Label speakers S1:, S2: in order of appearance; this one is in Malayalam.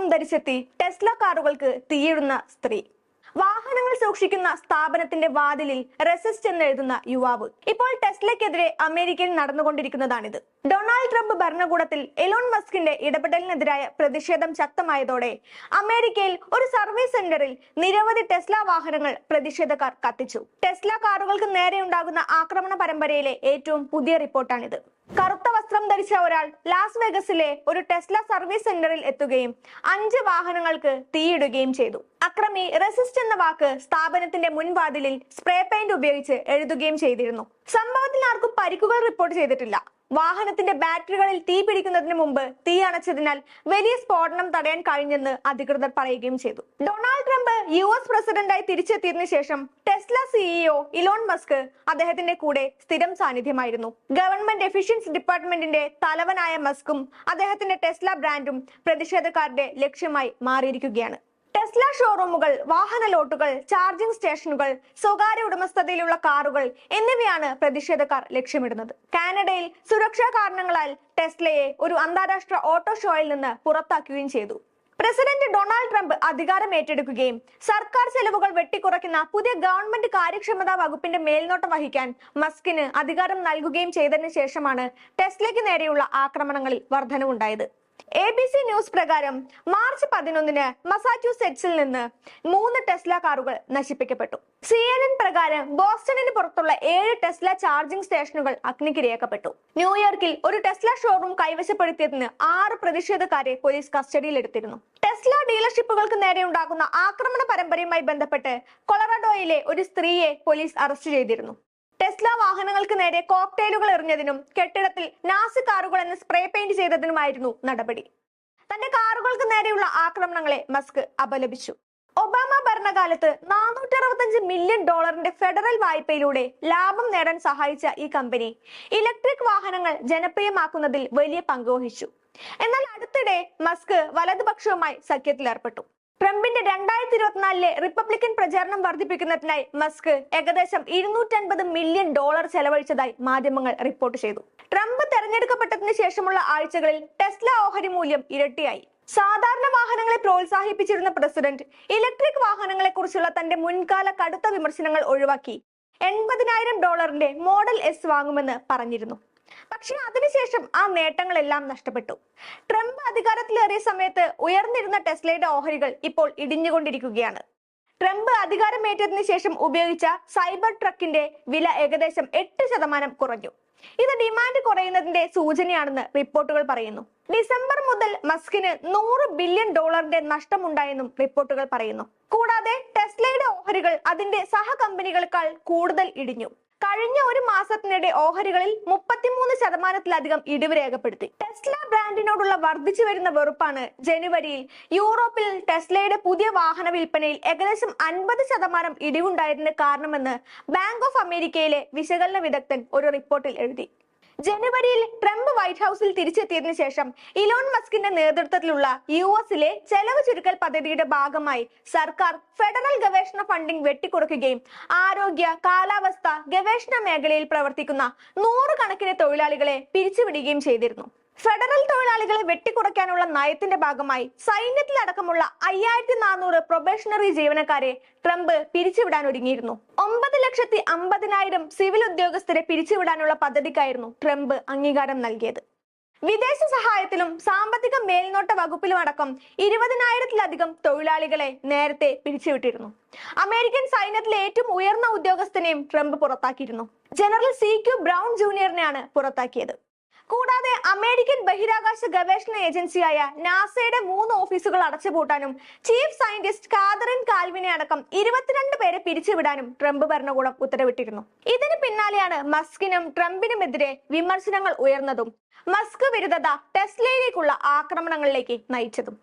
S1: വസ്ത്രം ധരിച്ചെത്തി ടെസ്ല കാറുകൾക്ക് തീയിടുന്ന സ്ത്രീ. വാഹനങ്ങൾ സൂക്ഷിക്കുന്ന സ്ഥാപനത്തിന്റെ വാതിലിൽ റെസിസ്റ്റ് എന്ന് എഴുതുന്ന യുവാവ്. ഇപ്പോൾ ടെസ്ലയ്ക്കെതിരെ അമേരിക്കയിൽ നടന്നുകൊണ്ടിരിക്കുന്നതാണിത്. ഡൊണാൾഡ് ട്രംപ് ഭരണകൂടത്തിൽ എലോൺ മസ്കിന്റെ ഇടപെടലിനെതിരായ പ്രതിഷേധം ശക്തമായതോടെ അമേരിക്കയിൽ ഒരു സർവീസ് സെന്ററിൽ നിരവധി ടെസ്ല വാഹനങ്ങൾ പ്രതിഷേധക്കാർ കത്തിച്ചു. ടെസ്ല കാറുകൾക്ക് നേരെയുണ്ടാകുന്ന ആക്രമണ പരമ്പരയിലെ ഏറ്റവും പുതിയ റിപ്പോർട്ടാണിത്. കറുത്ത വസ്ത്രം ധരിച്ച ഒരാൾ ലാസ് വേഗസിലെ ഒരു ടെസ്ല സർവീസ് സെന്ററിൽ എത്തുകയും അഞ്ച് വാഹനങ്ങൾക്ക് തീയിടുകയും ചെയ്തു. അക്രമി റെസിസ്റ്റ് എന്ന വാക്ക് സ്ഥാപനത്തിന്റെ മുൻവാതിലിൽ സ്പ്രേ പെയിന്റ് ഉപയോഗിച്ച് എഴുതുകയും ചെയ്തിരുന്നു. സംഭവത്തിൽ ആർക്കും പരിക്കുകൾ റിപ്പോർട്ട് ചെയ്തിട്ടില്ല. വാഹനത്തിന്റെ ബാറ്ററികളിൽ തീ പിടിക്കുന്നതിന് മുമ്പ് തീ അണച്ചതിനാൽ വലിയ സ്ഫോടനം തടയാൻ കഴിഞ്ഞെന്ന് അധികൃതർ പറയുകയും ചെയ്തു. ഡൊണാൾഡ് ട്രംപ് യു എസ് പ്രസിഡന്റായി തിരിച്ചെത്തിയതിനു ശേഷം ടെസ്ല സിഇഒ ഇലോൺ മസ്ക് അദ്ദേഹത്തിന്റെ കൂടെ സ്ഥിരം സാന്നിധ്യമായിരുന്നു. ഗവൺമെന്റ് എഫിഷ്യൻസി ഡിപ്പാർട്ട്മെന്റിന്റെ തലവനായ മസ്കും അദ്ദേഹത്തിന്റെ ടെസ്ല ബ്രാൻഡും പ്രതിഷേധക്കാരുടെ ലക്ഷ്യമായി മാറിയിരിക്കുകയാണ്. ടെസ്ല ഷോറൂമുകൾ വാഹന ലോട്ടുകൾ ചാർജിംഗ് സ്റ്റേഷനുകൾ സ്വകാര്യ ഉടമസ്ഥതയിലുള്ള കാറുകൾ എന്നിവയാണ് പ്രതിഷേധക്കാർ ലക്ഷ്യമിടുന്നത്. കാനഡയിൽ സുരക്ഷാ കാരണങ്ങളാൽ ടെസ്ലയെ ഒരു അന്താരാഷ്ട്ര ഓട്ടോ ഷോയിൽ നിന്ന് പുറത്താക്കുകയും ചെയ്തു. പ്രസിഡന്റ് ഡൊണാൾഡ് ട്രംപ് അധികാരം ഏറ്റെടുക്കുകയും സർക്കാർ ചെലവുകൾ വെട്ടിക്കുറയ്ക്കുന്ന പുതിയ ഗവൺമെന്റ് കാര്യക്ഷമതാ വകുപ്പിന്റെ മേൽനോട്ടം വഹിക്കാൻ മസ്കിന് അധികാരം നൽകുകയും ചെയ്തതിനു ശേഷമാണ് ടെസ്ലയ്ക്ക് നേരെയുള്ള ആക്രമണങ്ങളിൽ വർധനവുണ്ടായത്. എ ബി സി ന്യൂസ് പ്രകാരം മാർച്ച് പതിനൊന്നിന് മസാച്യൂസെറ്റ്സിൽ നിന്ന് മൂന്ന് ടെസ്ല കാറുകൾ നശിപ്പിക്കപ്പെട്ടു. സി എൻ എൻ പ്രകാരം ബോസ്റ്റണിന് പുറത്തുള്ള ഏഴ് ടെസ്ല ചാർജിംഗ് സ്റ്റേഷനുകൾ അഗ്നിക്കിരയാക്കപ്പെട്ടു ന്യൂയോർക്കിൽ ഒരു ടെസ്ല ഷോറൂം കൈവശപ്പെടുത്തിയതിന് ആറ് പ്രതിഷേധക്കാരെ പോലീസ് കസ്റ്റഡിയിലെടുത്തിരുന്നു. ടെസ്ല ഡീലർഷിപ്പുകൾക്ക് നേരെ ഉണ്ടാകുന്ന ആക്രമണ പരമ്പരയുമായി ബന്ധപ്പെട്ട് കൊളറാഡോയിലെ ഒരു സ്ത്രീയെ പോലീസ് അറസ്റ്റ് ചെയ്തിരുന്നു. ടെസ്ല വാഹനങ്ങൾക്ക് നേരെ കോക്ടെയിലുകൾ എറിഞ്ഞതിനും കെട്ടിടത്തിൽ നാസി കാറുകൾ എന്ന് സ്പ്രേ പെയിന്റ് ചെയ്തതിനുമായിരുന്നു നടപടി. തന്റെ കാറുകൾക്ക് നേരെയുള്ള ആക്രമണങ്ങളെ മസ്ക് അപലപിച്ചു. ഒബാമ ഭരണകാലത്ത് നാനൂറ്റി അറുപത്തഞ്ച് മില്യൺ ഡോളറിന്റെ ഫെഡറൽ വായ്പയിലൂടെ ലാഭം നേടാൻ സഹായിച്ച ഈ കമ്പനി ഇലക്ട്രിക് വാഹനങ്ങൾ ജനപ്രിയമാക്കുന്നതിൽ വലിയ പങ്ക് വഹിച്ചു. എന്നാൽ അടുത്തിടെ മസ്ക് വലതുപക്ഷവുമായി സഖ്യത്തിലേർപ്പെട്ടു. ട്രംപിന്റെ രണ്ടായിരത്തി ഇരുപത്തിനാലിലെ റിപ്പബ്ലിക്കൻ പ്രചാരണം വർദ്ധിപ്പിക്കുന്നതിനായി മസ്ക് ഏകദേശം ഇരുന്നൂറ്റൻപത് മില്യൺ ഡോളർ ചെലവഴിച്ചതായി മാധ്യമങ്ങൾ റിപ്പോർട്ട് ചെയ്തു. ട്രംപ് തെരഞ്ഞെടുക്കപ്പെട്ടതിന് ശേഷമുള്ള ആഴ്ചകളിൽ ടെസ്ല ഓഹരി മൂല്യം ഇരട്ടിയായി. സാധാരണ വാഹനങ്ങളെ പ്രോത്സാഹിപ്പിച്ചിരുന്ന പ്രസിഡന്റ് ഇലക്ട്രിക് വാഹനങ്ങളെ കുറിച്ചുള്ള തന്റെ മുൻകാല കടുത്ത വിമർശനങ്ങൾ ഒഴിവാക്കി എൺപതിനായിരം ഡോളറിന്റെ മോഡൽ എസ് വാങ്ങുമെന്ന് പറഞ്ഞിരുന്നു. പക്ഷെ അതിനുശേഷം ആ നേട്ടങ്ങളെല്ലാം നഷ്ടപ്പെട്ടു. ട്രംപ് അധികാരത്തിലേറിയ സമയത്ത് ഉയർന്നിരുന്ന ടെസ്ലയുടെ ഓഹരികൾ ഇപ്പോൾ ഇടിഞ്ഞുകൊണ്ടിരിക്കുകയാണ്. ട്രംപ് അധികാരമേറ്റതിനു ശേഷം ഉപയോഗിച്ച സൈബർ ട്രക്കിന്റെ വില ഏകദേശം എട്ട് ശതമാനം കുറഞ്ഞു. ഇത് ഡിമാൻഡ് കുറയുന്നതിന്റെ സൂചനയാണെന്ന് റിപ്പോർട്ടുകൾ പറയുന്നു. ഡിസംബർ മുതൽ മസ്കിന് നൂറ് ബില്യൺ ഡോളറിന്റെ നഷ്ടമുണ്ടായെന്നും റിപ്പോർട്ടുകൾ പറയുന്നു. കൂടാതെ ടെസ്ലയുടെ ഓഹരികൾ അതിന്റെ സഹകമ്പനികളെക്കാൾ കൂടുതൽ ഇടിഞ്ഞു. കഴിഞ്ഞ ഒരു മാസത്തിനിടെ ഓഹരികളിൽ മുപ്പത്തിമൂന്ന് ശതമാനത്തിലധികം ഇടിവ് രേഖപ്പെടുത്തി. ടെസ്ല ബ്രാൻഡിനോടുള്ള വർദ്ധിച്ചു വരുന്ന വെറുപ്പാണ് ജനുവരിയിൽ യൂറോപ്പിൽ ടെസ്ലയുടെ പുതിയ വാഹന വിൽപ്പനയിൽ ഏകദേശം അൻപത് ശതമാനം ഇടിവുണ്ടായതിന് കാരണമെന്ന് ബാങ്ക് ഓഫ് അമേരിക്കയിലെ വിശകലന വിദഗ്ധൻ ഒരു റിപ്പോർട്ടിൽ എഴുതി. ജനുവരിയിൽ ട്രംപ് വൈറ്റ് ഹൗസിൽ തിരിച്ചെത്തിയതിനു ശേഷം ഇലോൺ മസ്കിന്റെ നേതൃത്വത്തിലുള്ള യു എസിലെ ചെലവ് ചുരുക്കൽ പദ്ധതിയുടെ ഭാഗമായി സർക്കാർ ഫെഡറൽ ഗവേഷണ ഫണ്ടിംഗ് വെട്ടിക്കുറയ്ക്കുകയും ആരോഗ്യ കാലാവസ്ഥ ഗവേഷണ മേഖലയിൽ പ്രവർത്തിക്കുന്ന നൂറുകണക്കിന് തൊഴിലാളികളെ പിരിച്ചുവിടുകയും ചെയ്തിരുന്നു. ഫെഡറൽ തൊഴിലാളികളെ വെട്ടിക്കുറയ്ക്കാനുള്ള നയത്തിന്റെ ഭാഗമായി സൈന്യത്തിലടക്കമുള്ള അയ്യായിരത്തി നാനൂറ് പ്രൊബേഷണറി ജീവനക്കാരെ ട്രംപ് പിരിച്ചുവിടാൻ ഒരുങ്ങിയിരുന്നു ഒമ്പത് ലക്ഷത്തി അമ്പതിനായിരം സിവിൽ ഉദ്യോഗസ്ഥരെ പിരിച്ചുവിടാനുള്ള പദ്ധതിക്കായിരുന്നു ട്രംപ് അംഗീകാരം നൽകിയത്. വിദേശ സഹായത്തിലും സാമ്പത്തിക മേൽനോട്ട വകുപ്പിലും അടക്കം ഇരുപതിനായിരത്തിലധികം തൊഴിലാളികളെ നേരത്തെ പിരിച്ചുവിട്ടിരുന്നു. അമേരിക്കൻ സൈന്യത്തിലെ ഏറ്റവും ഉയർന്ന ഉദ്യോഗസ്ഥനെയും ട്രംപ് പുറത്താക്കിയിരുന്നു. ജനറൽ സി ക്യു ബ്രൗൺ ജൂനിയറിനെയാണ് പുറത്താക്കിയത്. കൂടാതെ അമേരിക്കൻ ബഹിരാകാശ ഗവേഷണ ഏജൻസിയായ നാസയുടെ മൂന്ന് ഓഫീസുകൾ അടച്ചുപൂട്ടാനും ചീഫ് സയന്റിസ്റ്റ് കാതറിൻ കാൽവിനെ അടക്കം ഇരുപത്തിരണ്ട് പേരെ പിരിച്ചുവിടാനും ട്രംപ് ഭരണകൂടം ഉത്തരവിട്ടിരുന്നു. ഇതിന് പിന്നാലെയാണ് മസ്കിനും ട്രംപിനുമെതിരെ വിമർശനങ്ങൾ ഉയർന്നതും മസ്ക് വിരുദ്ധത ടെസ്ലയിലേക്കുള്ള ആക്രമണങ്ങളിലേക്ക് നയിച്ചതും.